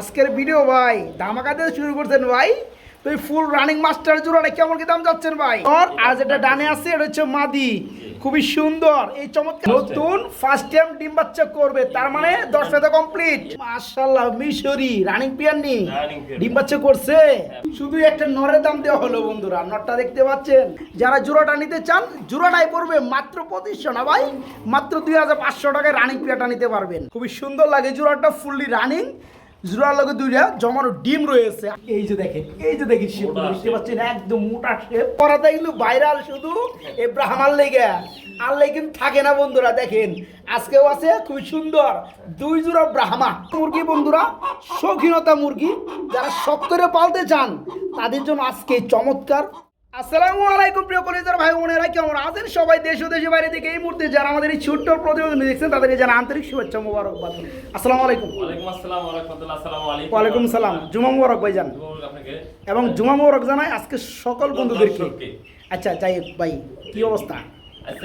আজকের ভিডিও ভাই ধামাকা দিয়ে শুরু করছেন ভাই। তো এই ফুল রানিং মাস্টার জোড়াটা কেমন কি দাম যাচ্ছেন ভাই? আর যেটা ডানে আছে এটা হচ্ছে মাদি। খুবই সুন্দর। এই চমৎকার নতুন ফার্স্ট টাইম ডিম বাচ্চা করবে। তার মানে দশ পেতে কমপ্লিট মাশাআল্লাহ মিশরি রানিং পিয়ার নি ডিম বাচ্চা করছে। শুধু একটা নরের দাম দেওয়া হলো বন্ধুরা। নটটা দেখতে পাচ্ছেন? যারা জোড়াটা নিতে চান জোড়াটাই পড়বে মাত্র পঁচিশশো না ভাই। মাত্র দুই হাজার পাঁচশো টাকায় রানিং পিয়াটা নিতে পারবেন। খুবই সুন্দর লাগে জোড়াটা ফুললি রানিং জোড়ার লগে দুইটা জমানো ডিম রয়েছে। এই যে দেখেন এই যে দেখেন শেপ দেখতে পাচ্ছেন একদম মোটা শেপ। পরাটা কিন্তু ভাইরাল শুধু এব্রাহাম আর লেগে আর লেগে থাকে না বন্ধুরা দেখেন। আজকেও আছে খুবই সুন্দর। দুই জোড়া ব্রাহ্মা মুরগি বন্ধুরা। শৌখিনতা মুরগি। যারা শখ করে পালতে চান তাদের জন্য আজকে চমৎকার আসসালামু আলাইকুম প্রিয় কলেজের ভাই বোনেরা কেমন আছেন সবাই দেশ ও দেশের বাইরে থেকে এই মুহূর্তে যারা আমাদের এই ছোট্ট প্রতিবেদন দেখছেন তাদেরকে জানা আন্তরিক শুভেচ্ছা মোবারকবাদ আসসালামু আলাইকুম। ওয়ালাইকুম সালাম। জুমা মোবারক ধন্যবাদ আপনাকে। এবং জুমা মোবারক জানাই আজকে সকল বন্ধুদেরকে। আচ্ছা যাই ভাই কি অবস্থা?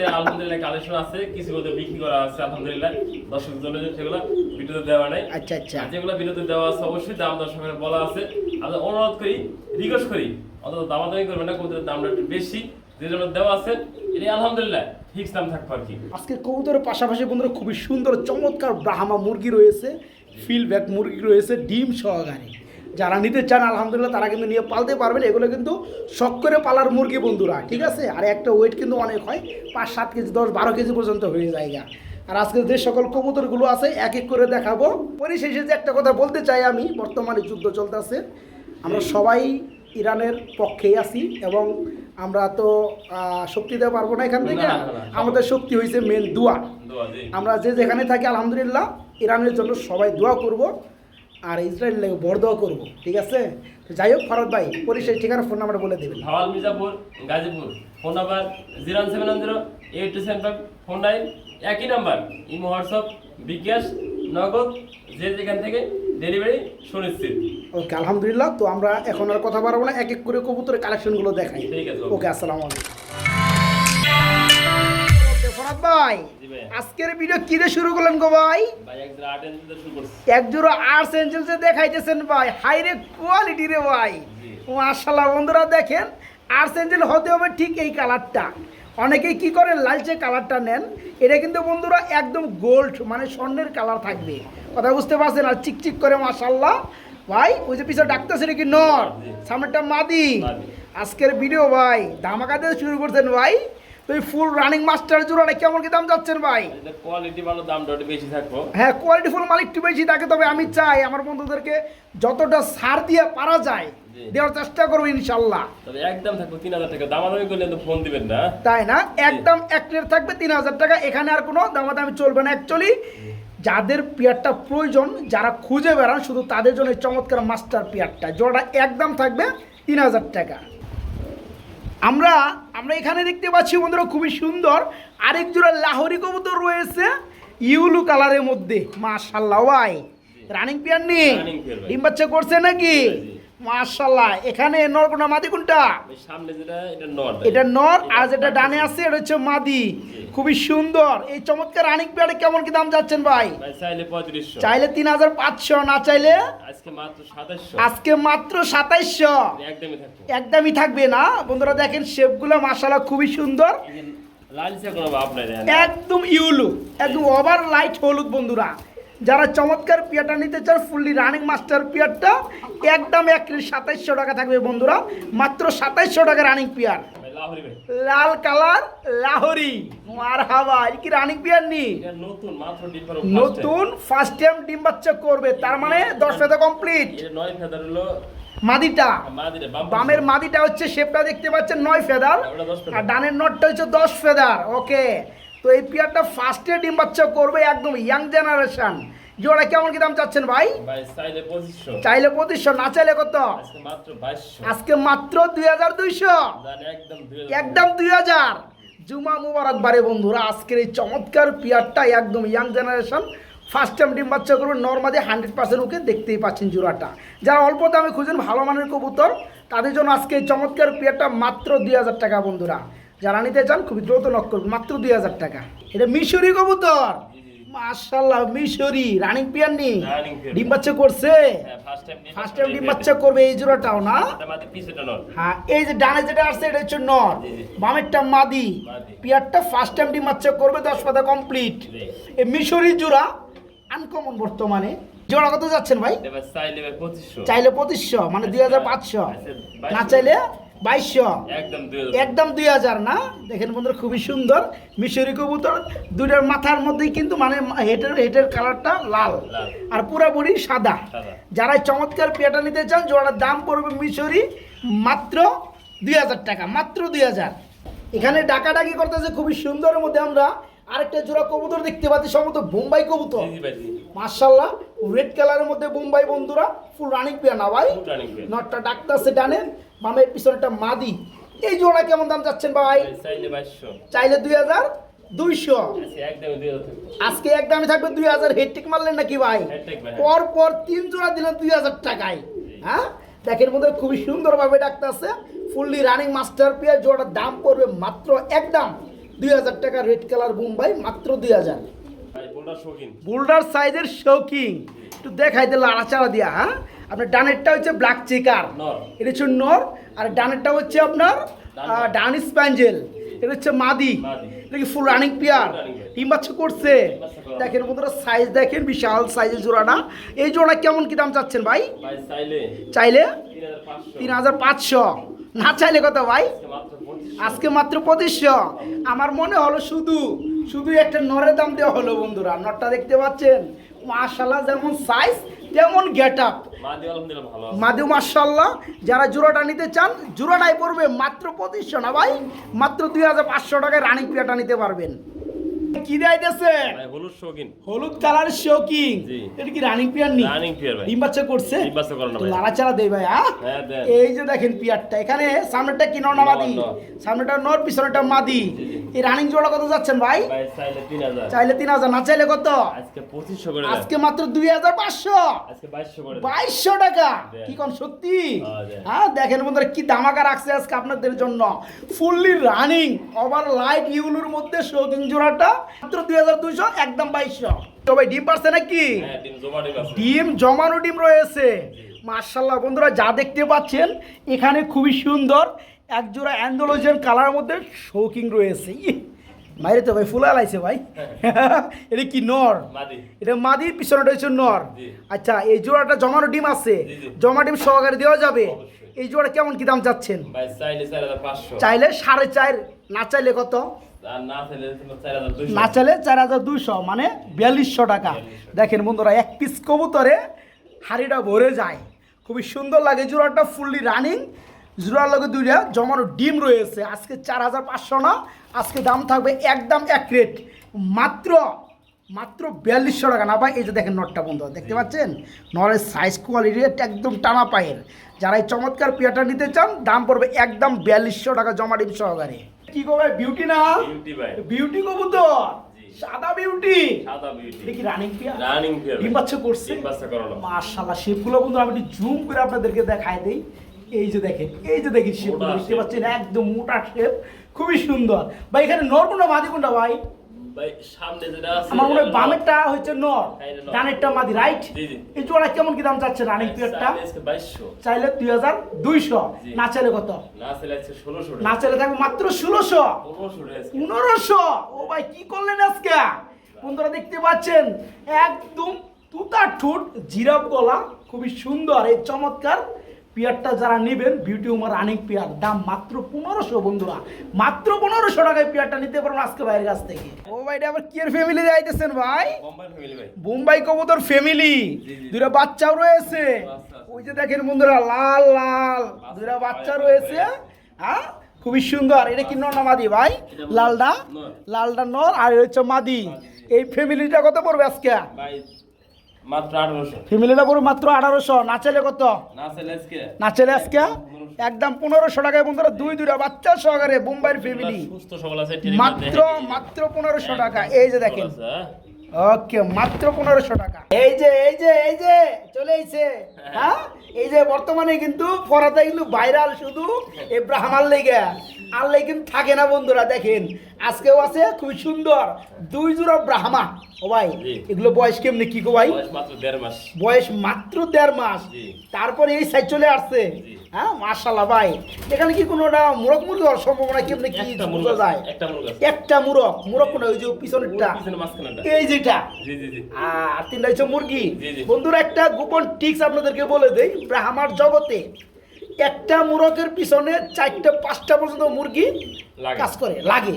আলহামদুলিল্লাহ কালেকশন আছে কিছু বিক্রি করা আছে আলহামদুলিল্লাহ। দর্শক জন্য সেগুলো ভিডিওতে দেওয়া নাই। আচ্ছা আচ্ছা। যেগুলো ভিডিওতে দেওয়া আছে অবশ্যই দাম দর্শকের বলা আছে। আমরা অনুরোধ করি রিকোয়েস্ট করি অন্তত দামাদামি করবেন না, কবুতরের দামটা একটু বেশি। যে জন্য দেওয়া আছে এটি আলহামদুলিল্লাহ ফিক্স দাম থাকবে আর কি। আজকে কবুতরের পাশাপাশি বন্ধুরা খুবই সুন্দর, চমৎকার ব্রাহ্মা মুরগি রয়েছে ফিল ব্যাক মুরগি রয়েছে, ডিম সহকারে যারা নিতে চান, আলহামদুলিল্লাহ, তারা কিন্তু নিয়ে পালতে পারবেন। এগুলো কিন্তু শখ করে পালার মুরগি বন্ধুরা, ঠিক আছে? আর একটা ওয়েট কিন্তু অনেক হয়, পাঁচ, সাত কেজি, দশ, বারো কেজি পর্যন্ত হয়ে যায় আর আজকে যে সকল কবুতরগুলো আছে, এক এক করে দেখাবো। পরিশেষে যে একটা কথা বলতে চাই আমি, বর্তমানে যুদ্ধ চলতেছে। আমরা সবাই ইরানের পক্ষেই আছি এবং আমরা তো শক্তি দিতে পারব না এখান থেকে। আমাদের শক্তি হয়েছে মেন দোয়া। আমরা যে যেখানে থাকি আলহামদুলিল্লাহ ইরানের জন্য সবাই দোয়া করব আর ইসরায়েল লাগে বড় দোয়া করব ঠিক আছে? যাই হোক ফরত ভাই পরিশেষ ঠিকানা ফোন নাম্বার বলে দেবেন। Bhawal Mirzapur Gazipur. Phone number zero seven one zero eight two seven five four nine একই number imo WhatsApp bKash Nagad যে যেখান থেকে ডেলিভারি সুনিশ্চিত। ওকে আলহামদুলিল্লাহ। তো আমরা এখন আর কথা বাড়াবো না এক এক করে কবুতরের কালেকশনগুলো দেখাই। ওকে আসসালামু আলাইকুম। ওকে, ভাই আজকের ভিডিও কি দিয়ে শুরু করলেন গো ভাই? এক জোড়া আর্টস এঞ্জেলসে দেখাইতেছেন ভাই হাই রে কোয়ালিটি রে ভাই। মাশাল্লাহ বন্ধুরা দেখেন আর্টস এঞ্জেল হতে হবে ঠিক এই কালারটা অনেকেই কি করেন লালচে কালারটা নেন এটা কিন্তু বন্ধুরা একদম গোল্ড মানে স্বর্ণের কালার থাকবে। কথা বুঝতে পারছেন? আর চিকচিক করে মাশাল্লাহ ভাই ওই যে পিছনে ডাক্তার সেটা কি নর। জি। সামনেটা মাদি। আজকের ভিডিও ভাই ধামাকা দিয়ে শুরু করছেন ভাই। তো ফুল রানিং মাস্টার জোড়াটা কেমন কি দাম যাচ্ছেন ভাই? কোয়ালিটি ভালো দামটা একটু বেশি থাকব। হ্যাঁ কোয়ালিটিফুল মাল একটু বেশি থাকে তবে আমি চাই আমার বন্ধুদেরকে যতটা সার দিয়ে পারা যায় দেওয়ার চেষ্টা করব ইনশাল্লাহ। তবে একদম থাকব তিন হাজার টাকা। দামাদামি করলে তো ফোন দিবেন না। তাই না? একদম এক থাকবে তিন হাজার টাকা। এখানে আর কোনো দামাদামি চলবে না অ্যাকচুয়ালি যাদের পেয়ারটা প্রয়োজন যারা খুঁজে বেড়ান শুধু তাদের জন্য চমৎকার মাস্টার পেয়ারটা। জোড়াটা একদম থাকবে তিন হাজার টাকা। আমরা আমরা এখানে দেখতে পাচ্ছি বন্ধুরা খুবই সুন্দর। আরেক জোড়া লাহোরি কবুতর রয়েছে ইউলু কালারের মধ্যে। মাশাল্লাহ ভাই। রানিং পেয়ার ভাই। ডিম বাচ্চা করছে নাকি। মাশাল্লাহ এখানে নরকোনা মাদি কোনটা? এটা নর আর যেটা ডানে আছে এটা হচ্ছে মাদি। খুবই সুন্দর। এই চমৎকার রানিং পেয়ারে কেমন কি দাম যাচ্ছেন ভাই? চাইলে পঁয়ত্রিশশো। চাইলে তিন হাজার পাঁচশো না চাইলে আজকে মাত্র সাতাশশো। আজকে মাত্র সাতাইশশো। একদমই থাকব। একদমই থাকবে না। বন্ধুরা দেখেন শেপগুলো মাসালা খুবই সুন্দর। একদম ইউলু একদম ওভার লাইট হলুদ বন্ধুরা। যারা চমৎকার পিয়াটা নিতে চান ফুললি রানিং মাস্টার পিয়ারটা একদম এক সাতাইশশো টাকা থাকবে বন্ধুরা। মাত্র সাতাইশশো টাকা রানিং পিয়ার। লাল কালার লাহোরি। মারহাবা এটা কি রানিং বিয়ার নি? নতুন মাত্র ডিফার নতুন ফার্স্ট টাইম ডিম বাচ্চা করবে তার মানে দশ ফেদা কমপ্লিট নয় ফেদার হলো মাদিটা। বামের মাদিটা হচ্ছে শেপটা দেখতে পাচ্ছেন নয় ফেদার। ফেদার। আর ডানের নটটা হচ্ছে দশ ফেদার। ওকে তো এই পিয়ারটা ফার্স্টে ডিম বাচ্চা করবে একদম ইয়াং জেনারেশন জোড়া কেমন কি দাম চাচ্ছেন ভাই? চাইলে পঁচিশশো। না চাইলে কত? আজকে মাত্র দুই হাজার দুইশো। একদম দুই একদম দুই হাজার। জুমা মুবারক বারে বন্ধুরা আজকের এই চমৎকার পিয়ারটা একদম ইয়াং জেনারেশন ফার্স্ট টাইম ডিম বাচ্চা করবে নর্মালি হান্ড্রেড পার্সেন্ট ওকে দেখতেই পাচ্ছেন জোড়াটা। যারা অল্প দামে খুঁজেন ভালো মানের কবুতর তাদের জন্য আজকে এই চমৎকার পিয়ারটা মাত্র দুই হাজার টাকা বন্ধুরা। যারা নিতে চান খুবই দ্রুত নক করবেন মাত্র দুই হাজার টাকা। এটা মিশরি কবুতর। মাশাল্লাহ মিশরি। রানিং পিয়ার নি। ডিম বাচ্চা করছে? হ্যাঁ ফার্স্ট টাইম ডিম বাচ্চা করবে এই জোড়াটাও না? হ্যাঁ এই যে ডানে যেটা আসছে এটা হচ্ছে নর। বামেরটা মাদি। পিয়ারটা ফার্স্ট টাইম ডিম বাচ্চা করবে দশ পাতা কমপ্লিট এই মিশরি জোড়া আনকমন বর্তমানে। জোড়া কত যাচ্ছেন ভাই? চাইলে পঁচিশশো। মানে দুই হাজার পাঁচশো। আচ্ছা, না চাইলে বাইশশো। একদম দুই হাজার। না? দেখেন বন্ধুরা খুবই সুন্দর। মিশরি কবুতর দুইটার মাথার মধ্যেই কিন্তু মানে হেটের হেটের কালারটা লাল। আর পুরাপুরি সাদা। যারা চমৎকার পেয়াটা নিতে চান জোড়ার দাম পড়বে মিশরি মাত্র দুই হাজার টাকা মাত্র দুই হাজার। এখানে ডাকাডাকি করতেছে খুবই সুন্দরের মধ্যে আমরা আরেকটা জোড়া কবুতর দেখতে পাচ্ছি সম্ভবত বোম্বাই কবুতর। মার্শাল্লাহ রেড কালারের মধ্যে বোম্বাই বন্ধুরা ফুল রানিং পেয়ার না ভাই। নটটা ডাকতেছে ডানে। বামের পিছনেটা মাদি। এই জোড়া কেমন দাম চাচ্ছেন ভাই? চাইলে দুই হাজার দুইশো। একদম দুই হাজার থাকবে। আজকে একদমই থাকবে দুই হাজার। হেডটেক মারলেন নাকি ভাই? পর পর তিন জোড়া দিলেন দুই হাজার টাকায়। হ্যাঁ? দেখেন মধ্যে খুবই সুন্দরভাবে ডাকতেছে। ফুললি রানিং মাস্টার পেয়ার জোড়ার দাম পড়বে মাত্র একদম দুই হাজার টাকা রেড কালার মুম্বাই মাত্র দুই হাজার। বোল্ডার সাইজের শৌকিং একটু দেখাই দিল আড়াচাড়া দিয়া হ্যাঁ? আপনার ডানেরটা হচ্ছে ব্ল্যাক চেকার এটা হচ্ছে নর আর ডানেরটা হচ্ছে আপনার ডান- স্প্যাঞ্জেল। এটা হচ্ছে মাদি। এটা কি ফুল রানিং পেয়ার ডিম বাচ্চা করছে। দেখেন বন্ধুরা সাইজ দেখেন বিশাল সাইজের জোড়াটা। এই জোড়া কেমন কি দাম চাচ্ছেন ভাই? চাইলে তিন হাজার পাঁচশো। না চাইলে কত ভাই? আজকে মাত্র পঁচিশশো। আমার মনে হলো শুধু শুধু একটা নরের দাম দেওয়া হলো বন্ধুরা। নরটা দেখতে পাচ্ছেন? মাশাল্লাহ যেমন সাইজ তেমন গেট আপ মাদি মার্শাল্লাহ যারা জোড়াটা নিতে চান জোড়াটাই পড়বে মাত্র পঁচিশশো না ভাই? মাত্র দুই হাজার পাঁচশো টাকায় রানিং পিয়াটা নিতে পারবেন। কি দেয়তেছে ভাই, হলুদ শৌখিন। হলুদ কালার শৌকিং জি। এটা কি রানিং পিয়ার নি? Running pair ভাই। ডিম বাচ্চা করছে? ডিম বাচ্চা করে না ভাই। দেই ভাই হ্যাঁ? হ্যাঁ, এই যে দেখেন পিয়ারটা এখানে সামনেরটা কি নর মাদি? সামনেটা নর। পিছনেটা মাদি। এই রানিং জোড়া কত যাচ্ছেন ভাই? ভাই, চাইলে তিন হাজার। চাইলে তিন হাজার না চাইলে কত? আজকে করে আজকে মাত্র দুই হাজার পাঁচশো। আজকে বাইশশো করে দেন। বাইশশো টাকা। কি কোন সত্যি? হ্যাঁ, দেখেন বন্ধুরা কি ধামাকা রাখছে আজকে আপনাদের জন্য। ফুললি রানিং ওভার লাইট ইউলুর মধ্যে শৌখিন জোড়াটা। মাত্র দুই হাজার দুইশো একদম বাইশশো। তো ডিম পারছে নাকি? হ্যাঁ, ডিম জমা ডিম জমানো ডিম রয়েছে। মার্শাল্লাহ বন্ধুরা যা দেখতে পাচ্ছেন এখানে খুবই সুন্দর এক জোড়া অ্যান্ডোলোজেন কালার মধ্যে শৌকিং রয়েছে। মাইরে তো ভাই ফুলা লাইছে ভাই। এটা কি নর? এটা মাদি পিছনেটা হচ্ছে নর। আচ্ছা এই জোড়াটা জমানো ডিম আছে। জমা ডিম সহকারে দেওয়া যাবে? এই জোড়া কেমন কি দাম চাচ্ছেন? চাইলে সাড়ে চার না চাইলে কত? না চাইলে চার হাজার দুইশো। মানে বিয়াল্লিশশো টাকা। দেখেন বন্ধুরা এক পিস কবুতরে হাড়িটা ভরে যায়। খুবই সুন্দর লাগে। জোড়াটা ফুললি রানিং জোড়ার লগে দুইটা জমানো ডিম রয়েছে। আজকে চার হাজার পাঁচশো না আজকে দাম থাকবে একদম এক রেট মাত্র মাত্র বিয়াল্লিশশো টাকা। না ভাই এই যে দেখেন নটটা বন্ধু। দেখতে পাচ্ছেন? নরের সাইজ কোয়ালিটি একদম টানা পায়ের। যারা এই চমৎকার পেয়াটা নিতে চান দাম পড়বে একদম বিয়াল্লিশশো টাকা জমা ডিম সহকারে। কি করবে বিউটি না? বিউটি কবুতর। সাদা বিউটি সাদা। এটা কি রানিং পিয়া Running pair ডিম বাচ্চা করছে? ডিম বাচ্চা। মাশাআল্লাহ শেপগুলো বন্ধু আমি একটু জুম করে আপনাদেরকে দেখাই দেই। এই যে দেখেন এই যে দেখেন শেপগুলো দেখতে পাচ্ছেন? একদম মোটা শেপ খুবই সুন্দর। ভাই এখানে নর কোনটা মাদি কোনটা ভাই? আমার মনে হয় বামেরটা হচ্ছে নর। এটা নর। ডানেরটা মাদি রাইট জি, জি। এই জোড়া কেমন কি দাম চাচ্ছে রানিং পিরিয়ডটা চাইলে আজকে বাইশশো। চাইলে দুই হাজার দুইশো। না চাইলে কত? না চাইলে ষোলোশো থাকবে মাত্র পনেরোশো। ও ভাই কি করলেন আজকে? বন্ধুরা দেখতে পাচ্ছেন একদম তুতার ঠোঁট জিরাফ গলা খুবই সুন্দর এই চমৎকার পিয়ারটা যারা নেবেন বিউটি উমার রানিং পিয়ার দাম মাত্র পনেরোশো বন্ধুরা। মাত্র পনেরোশো টাকায় পিয়ারটা নিতে পারবেন আজকে ভাইয়ের কাছ থেকে। ও ভাই এটা আবার কিয়ের ফ্যামিলি যাইতেছেন ভাই? বোম্বাই। কবুতর ফ্যামিলি। দুইটা বাচ্চাও রয়েছে। ওই যে দেখেন বন্ধুরা লাল লাল। দুইটা বাচ্চা রয়েছে। হ্যাঁ? খুবই সুন্দর। এটা কি নর না মাদি ভাই? এটা লালটা নর। আর হচ্ছে মাদি। এই ফ্যামিলিটা কত পড়বে আজকে? ভাই, মাত্র আঠারোশো। ফ্যামিলিটা পড়বে মাত্র আঠারোশো। না চাইলে কত? না চাইলে আজকে। না চাইলে আজকে? একদম পনেরোশো টাকায় বন্ধুরা দুই দুইটা বাচ্চা সহকারে বোম্বাইয়ের ফ্যামিলি সুস্থ সবল আছে, মাত্র মাত্র পনেরোশো টাকা। এই যে দেখেন। হ্যাঁ? ওকে মাত্র পনেরোশো টাকা। এই যে এই যে এই যে চলে এসে হ্যাঁ? এই যে বর্তমানে কিন্তু পড়াতে কিন্তু ভাইরাল শুধু এব্রাহাম আল্লেগে আল্লে কিন্তু থাকে না বন্ধুরা দেখেন। আজকেও আছে খুবই সুন্দর। দুই জোড়া ব্রাহ্মা। ও ভাই এগুলো বয়স কেমনি কি গো ভাই? বয়স মাত্র দেড় মাস। বয়স মাত্র দেড় মাস। তারপরে এই সাইড চলে আসছে। হ্যাঁ মার্শাল্লাহ ভাই। এখানে কি কোনোটা মুরগ মুরগি হওয়ার সম্ভাবনা কি? একটা মুরগ বোঝা যায় একটা মুরগ মুরগ। মুরগ ওই যে পিছনেরটা। পিছনে এই যেটা। আর তিনটা হচ্ছে মুরগি। বন্ধুরা একটা গোপন টিক্স আপনাদেরকে বলে দেই। আমার জগতে একটা মুরগের পিছনে চারটা পাঁচটা পর্যন্ত মুরগি কাজ করে লাগে।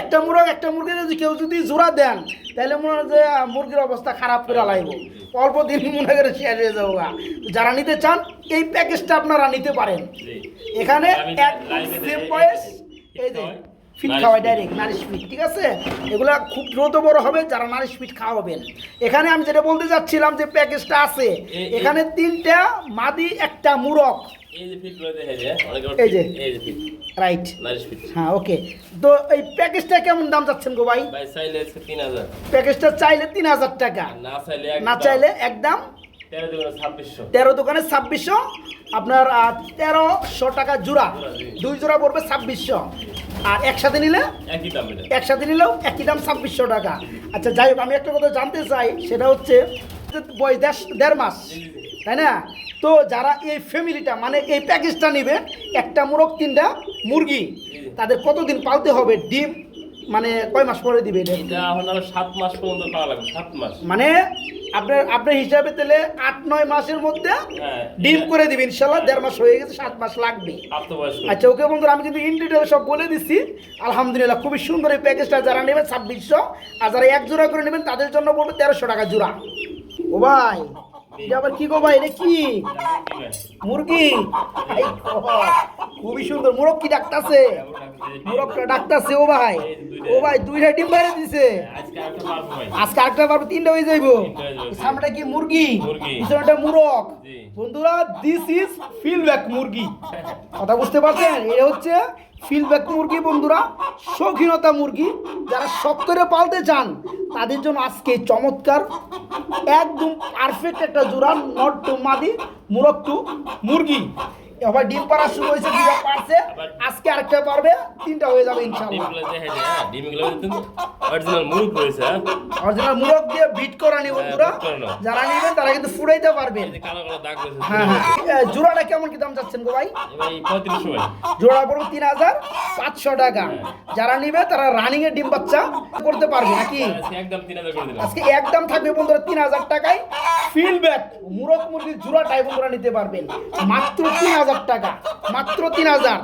একটা মুরগ একটা মুরগি যদি কেউ যদি জোড়া দেন তাহলে মনে হয় যে মুরগির অবস্থা খারাপ করে লাগব অল্প দিন মনে করে শেষ হয়ে যাব। যারা নিতে চান এই প্যাকেজটা আপনারা নিতে পারেন। এখানে এক সেম বয়স এই যে। ফিট খাওয়াই ডাইরেক্ট নারিশ ফিট ঠিক আছে? এগুলা খুব দ্রুত বড় হবে যারা নারিশ ফিট খাওয়াবেন। এখানে আমি যেটা বলতে যাচ্ছিলাম যে প্যাকেজটা আছে। এখানে তিনটা মাদি একটা মুরগ। এই যে রাইট হ্যাঁ ওকে তো এই প্যাকেজটা কেমন দাম গো ভাই? প্যাকেজটা চাইলে তিন হাজার। টাকা। না চাইলে একদম তেরো দোকানে ছাব্বিশশো। আপনার তেরোশো টাকা জোড়া। দুই জোড়া পড়বে ছাব্বিশশো। আর একসাথে নিলে? একসাথে নিলেও একই দাম ছাব্বিশশো টাকা। আচ্ছা যাই হোক আমি একটা কথা জানতে চাই। সেটা হচ্ছে বয়স দেড় মাস। তাই না? তো যারা এই ফ্যামিলিটা মানে এই প্যাকেজটা নেবে একটা মোরগ তিনটা মুরগি তাদের কতদিন পালতে হবে ডিম? মানে কয় মাস পরে দিবে এটা? এটা এখন আরও সাত মাস পর্যন্ত পাওয়া লাগবে সাত মাস। মানে আপনার আপনার হিসাবে তাহলে আট নয় মাসের মধ্যে হ্যাঁ ডিম করে দিবে ইনশাল্লাহ দেড় মাস হয়ে গেছে সাত মাস লাগবে। আচ্ছা ওকে বন্ধুরা আমি কিন্তু ইন ডিটেল সব বলে দিচ্ছি। আলহামদুলিল্লাহ খুবই সুন্দর এই প্যাকেজটা যারা নেবেন ছাব্বিশশো। আর যারা এক জোড়া করে নেবেন তাদের জন্য পড়বে তেরোশো টাকা জোড়া। ও ভাই। এটা আবার কি গো ভাই? এটা কি? মুরগি? খুবই সুন্দর। মুরগ কি ডাকতাছে। মুরগটা ডাকতাছে ও ভাই। ও ভাই দুইটা ডিম বাইরে দিছে। আজকে আটটা পারব তিনটা হয়ে যাইবো। সামনেটা কি মুরগি? মুরগি। পিছনেটা মুরগ। বন্ধুরা দিস ইজ ফিলব্যাক মুরগি। কথা বুঝতে পারছেন? এটা হচ্ছে ফিলব্যাক মুরগি, বন্ধুরা। শৌখিনতা মুরগি। যারা শখ করে পালতে চান, তাদের জন্য আজকে চমৎকার, একদম পারফেক্ট একটা জোড়া নট টু মাদি মুরগ টু মুরগি। এবার ডিম পাড়া শুরু হয়েছে দুটা পারছে আজকে আরেকটা পারবে তিনটা হয়ে যাবে ইনশাআল্লাহ। ডিমগুলো যে হ্যাঁ কিন্তু অরিজিনাল মুরগ রয়েছে হ্যাঁ। অরিজিনাল মুরগ দিয়ে বিট করা নি বন্ধুরা। যারা নেবেন তারা কিন্তু পারবেন। এই কালো কালো দাগ রয়েছে হ্যাঁ হ্যাঁ। জোড়াটা কেমন কি দাম চাচ্ছেন গো ভাই? ভাই জোড়া পড়বে তিন হাজার পাঁচশো টাকা। যারা নিবে তারা রানিং এর ডিম বাচ্চা করতে পারবে নাকি? একদম তিন হাজার করে দিলাম। আজকে একদম থাকবে বন্ধুরা তিন হাজার টাকায়। ফিলব্যাক মুরগ মুরগির জোড়াটাই বন্ধুরা নিতে পারবেন। মাত্র তিন হাজার হাজার টাকা মাত্র তিন হাজার।